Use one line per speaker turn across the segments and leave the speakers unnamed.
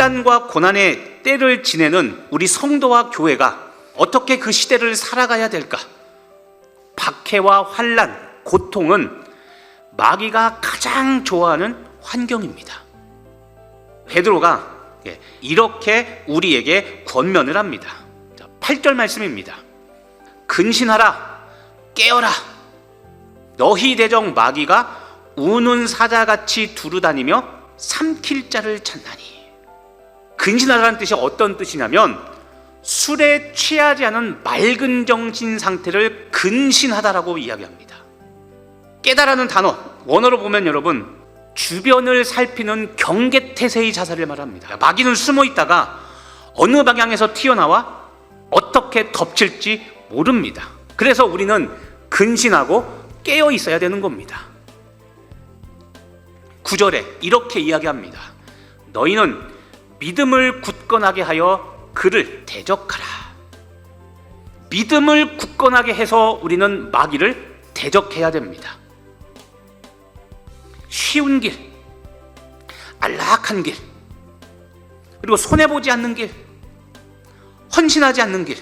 환란과 고난의 때를 지내는 우리 성도와 교회가 어떻게 그 시대를 살아가야 될까? 박해와 환란, 고통은 마귀가 가장 좋아하는 환경입니다. 베드로가 예, 이렇게 우리에게 권면을 합니다. 8절 말씀입니다. 근신하라, 깨어라. 너희 대적 마귀가 우는 사자같이 두루다니며 삼킬 자를 찾나니. 근신하라는 뜻이 어떤 뜻이냐면 술에 취하지 않은 맑은 정신 상태를 근신하다라고 이야기합니다. 깨달라는 단어 원어로 보면 여러분 주변을 살피는 경계태세의 자세를 말합니다. 마귀는 숨어 있다가 어느 방향에서 튀어나와 어떻게 덮칠지 모릅니다. 그래서 우리는 근신하고 깨어 있어야 되는 겁니다. 9절에 이렇게 이야기합니다. 너희는 믿음을 굳건하게 하여 그를 대적하라. 믿음을 굳건하게 해서 우리는 마귀를 대적해야 됩니다. 쉬운 길, 안락한 길, 그리고 손해보지 않는 길, 헌신하지 않는 길.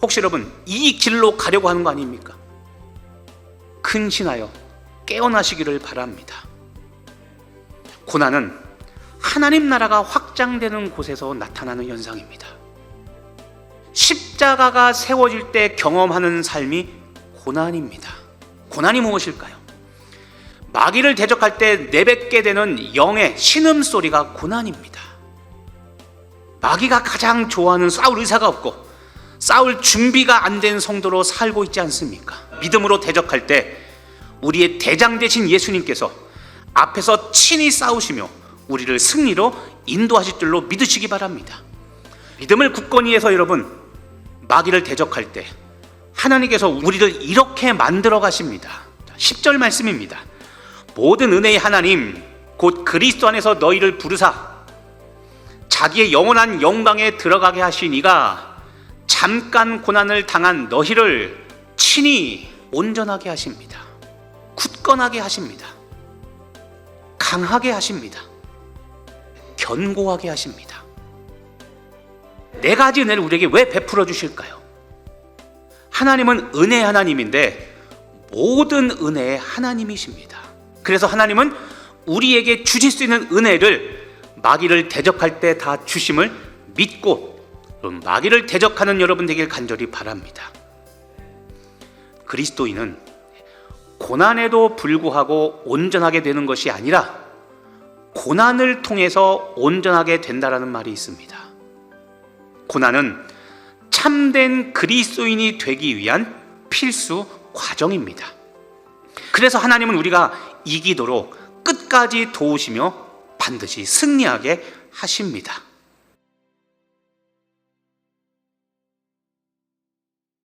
혹시 여러분 이 길로 가려고 하는 거 아닙니까? 근신하여 깨어나시기를 바랍니다. 고난은 하나님 나라가 확장되는 곳에서 나타나는 현상입니다. 십자가가 세워질 때 경험하는 삶이 고난입니다. 고난이 무엇일까요? 마귀를 대적할 때 내뱉게 되는 영의 신음 소리가 고난입니다. 마귀가 가장 좋아하는 싸울 의사가 없고 싸울 준비가 안 된 성도로 살고 있지 않습니까? 믿음으로 대적할 때 우리의 대장 되신 예수님께서 앞에서 친히 싸우시며 우리를 승리로 인도하실 줄로 믿으시기 바랍니다. 믿음을 굳건히 해서 여러분 마귀를 대적할 때 하나님께서 우리를 이렇게 만들어 가십니다. 10절 말씀입니다. 모든 은혜의 하나님 곧 그리스도 안에서 너희를 부르사 자기의 영원한 영광에 들어가게 하시니가 잠깐 고난을 당한 너희를 친히 온전하게 하십니다. 굳건하게 하십니다. 강하게 하십니다. 견고하게 하십니다. 네 가지 은혜를 우리에게 왜 베풀어 주실까요? 하나님은 은혜 하나님인데 모든 은혜의 하나님이십니다. 그래서 하나님은 우리에게 주실 수 있는 은혜를 마귀를 대적할 때 다 주심을 믿고 마귀를 대적하는 여러분 되길 간절히 바랍니다. 그리스도인은 고난에도 불구하고 온전하게 되는 것이 아니라 고난을 통해서 온전하게 된다라는 말이 있습니다. 고난은 참된 그리스도인이 되기 위한 필수 과정입니다. 그래서 하나님은 우리가 이기도록 끝까지 도우시며 반드시 승리하게 하십니다.